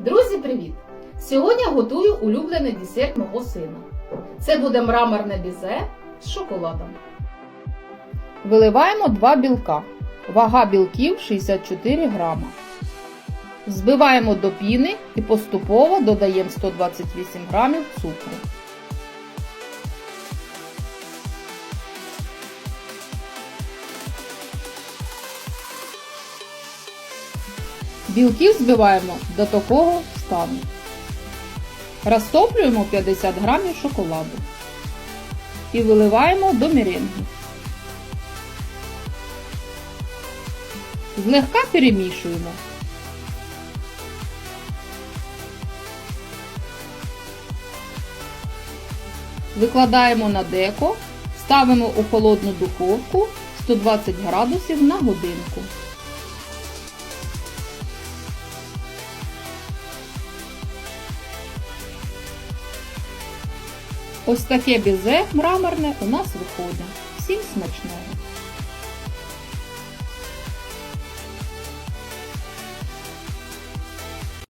Друзі, привіт! Сьогодні готую улюблений десерт мого сина. Це буде мраморне бізе з шоколадом. Виливаємо два білка. Вага білків 64 грама. Збиваємо до піни і поступово додаємо 128 грамів цукру. Білки збиваємо до такого стану. Розтоплюємо 50 грамів шоколаду і виливаємо до меренги. Злегка перемішуємо. Викладаємо на деко, ставимо у холодну духовку 120 градусів на годинку. Ось таке бізе мраморне у нас виходить. Всім смачного!